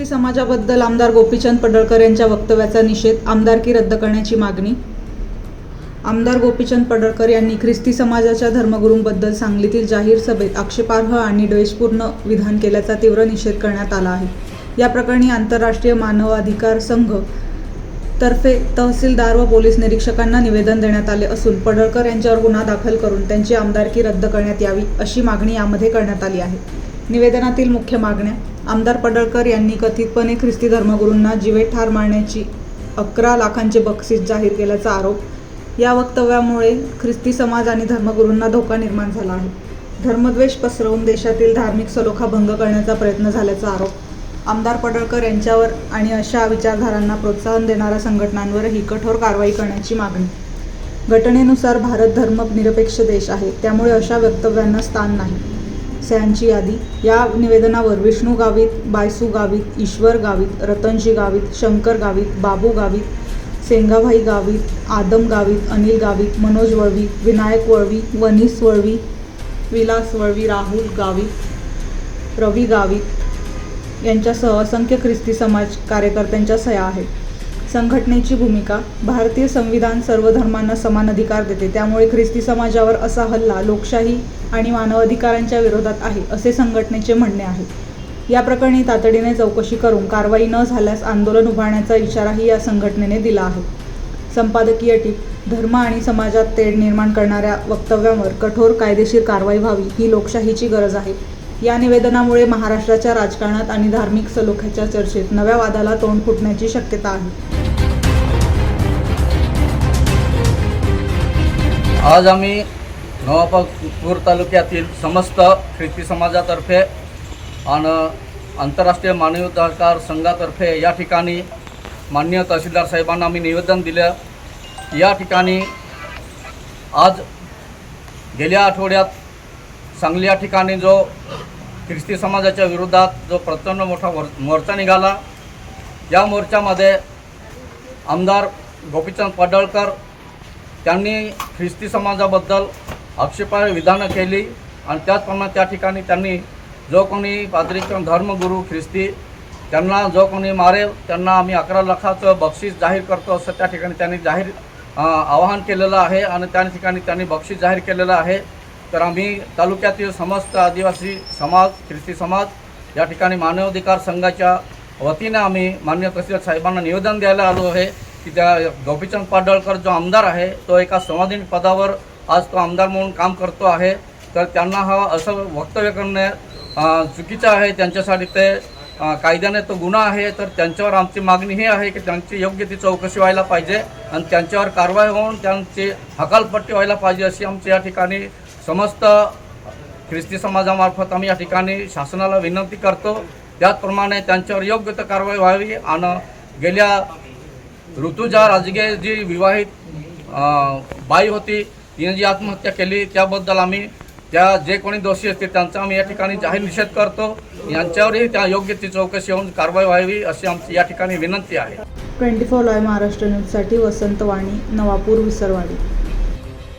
ख्रिस्ती समाजाबद्दल आमदार गोपीचंद पडळकर यांच्या वक्तव्याचा निषेध आमदारकी रद्द करण्याची मागणी? आमदार गोपीचंद पडळकर यांनी ख्रिस्ती समाजाच्या धर्मगुरूंबद्दल सांगलीतील जाहीर सभेत आक्षेपार्ह आणि द्वेषपूर्ण विधान केल्याचा तीव्र निषेध करण्यात आला आहे. या प्रकरणी आंतरराष्ट्रीय मानवाधिकार संघ तर्फे तहसीलदार व पोलीस निरीक्षकांना निवेदन देण्यात आले असून पडळकर यांच्यावर गुन्हा दाखल करून त्यांची आमदारकी रद्द करण्यात यावी अशी मागणी यामध्ये करण्यात आली आहे. निवेदनातील मुख्य मागण्या आमदार पडळकर यांनी कथितपणे ख्रिस्ती धर्मगुरूंना जिवे ठार मारण्याची अकरा लाखांचे बक्षीस जाहीर केल्याचा आरोप. या वक्तव्यामुळे ख्रिस्ती समाज आणि धर्मगुरूंना धोका निर्माण झाला आहे. धर्मद्वेष पसरवून देशातील धार्मिक सलोखा भंग करण्याचा प्रयत्न झाल्याचा आरोप. आमदार पडळकर यांच्यावर आणि अशा विचारधारांना प्रोत्साहन देणाऱ्या संघटनांवरही कठोर कारवाई करण्याची मागणी. घटनेनुसार भारत धर्मनिरपेक्ष देश आहे त्यामुळे अशा वक्तव्यांना स्थान नाही. सयांची यादी. या निवेदनावर विष्णू गावित बायसू गावित ईश्वर गावित रतनजी गावित शंकर गावित बाबू गावित सेंगाभाई गावित आदम गावित अनिल गावित मनोज वळवी विनायक वळवी वनीस वळवी विलास वळवी राहुल गावित रवी गावित यांच्यासह असंख्य ख्रिस्ती समाज कार्यकर्त्यांच्या सह्या आहेत. संघटनेची भूमिका भारतीय संविधान सर्व धर्मांना समान अधिकार देते त्यामुळे ख्रिस्ती समाजावर असा हल्ला लोकशाही आणि मानवाधिकारांच्या विरोधात आहे असे संघटनेचे म्हणणे आहे. या प्रकरणी तातडीने चौकशी करून कारवाई न झाल्यास आंदोलन उभारण्याचा इशाराही या संघटनेने दिला आहे. संपादकीय टीप धर्म आणि समाजात तेढ निर्माण करणाऱ्या वक्तव्यांवर कठोर कायदेशीर कारवाई व्हावी ही लोकशाहीची गरज आहे. या निवेदनामुळे महाराष्ट्राच्या राजकारणात आणि धार्मिक सलोख्याच्या चर्चेत नव्या वादाला तोंड फुटण्याची शक्यता आहे. आज आम्ही नवापूर तालुक्यातील समस्त ख्रिस्ती समाजातर्फे आणि आंतरराष्ट्रीय मानवाधिकार संघातर्फे या ठिकाणी माननीय तहसीलदार साहेबांना आम्ही निवेदन दिलं. या ठिकाणी आज गेल्या आठवड्यात सांगली या ठिकाणी जो ख्रिस्ती समाजाच्या विरोधात जो प्रचंड मोठा मोर मोर्चा निघाला या मोर्चामध्ये आमदार गोपीचंद पडळकर त्यांनी ख्रिस्ती समाजाबद्दल आक्षेपार्ह विधानं केली आणि त्याचप्रमाणे त्या ठिकाणी त्यांनी जो कोणी पादरी किंवा धर्मगुरू ख्रिस्ती त्यांना जो कोणी मारेल त्यांना आम्ही अकरा लाखाचं बक्षीस जाहीर करतो असं त्या ठिकाणी त्यांनी जाहीर आवाहन केलेलं आहे आणि त्या ठिकाणी त्यांनी बक्षीस जाहीर केलेलं आहे. तर आम्ही तालुक्यातील समस्त आदिवासी समाज ख्रिस्ती समाज या ठिकाणी मानवाधिकार संघाच्या वतीने आम्ही मान्य तहसील साहेबांना निवेदन द्यायला आलो आहे. की त्या गोपीचंद पाडळकर जो आमदार आहे तो एका समाधीन पदावर आज तो आमदार म्हणून काम करतो आहे. तर त्यांना हा असं वक्तव्य करणे चुकीचं आहे. त्यांच्यासाठी ते कायद्याने तो गुन्हा आहे. तर त्यांच्यावर आमची मागणी ही आहे की त्यांची योग्य ती चौकशी व्हायला पाहिजे आणि त्यांच्यावर कारवाई होऊन त्यांची हकालपट्टी व्हायला पाहिजे अशी आमची या ठिकाणी समस्त ख्रिस्ती समाजामार्फत आम्ही या ठिकाणी शासनाला विनंती करतो. त्याचप्रमाणे त्यांच्यावर योग्य तर कारवाई व्हावी आणि गेल्या ऋतुजा राजगे जी विवाहित बाई होती तिने जी आत्महत्या केली त्याबद्दल आम्ही त्या जे कोणी दोषी असतील त्यांचा आम्ही या ठिकाणी जाहीर निषेध करतो. यांच्यावरही त्या योग्य ती चौकशी होऊन कारवाई व्हावी अशी आमची या ठिकाणी विनंती आहे. ट्वेंटी फोर लॉय महाराष्ट्र न्यूजसाठी वसंत वाणी नवापूर विसरवाडी.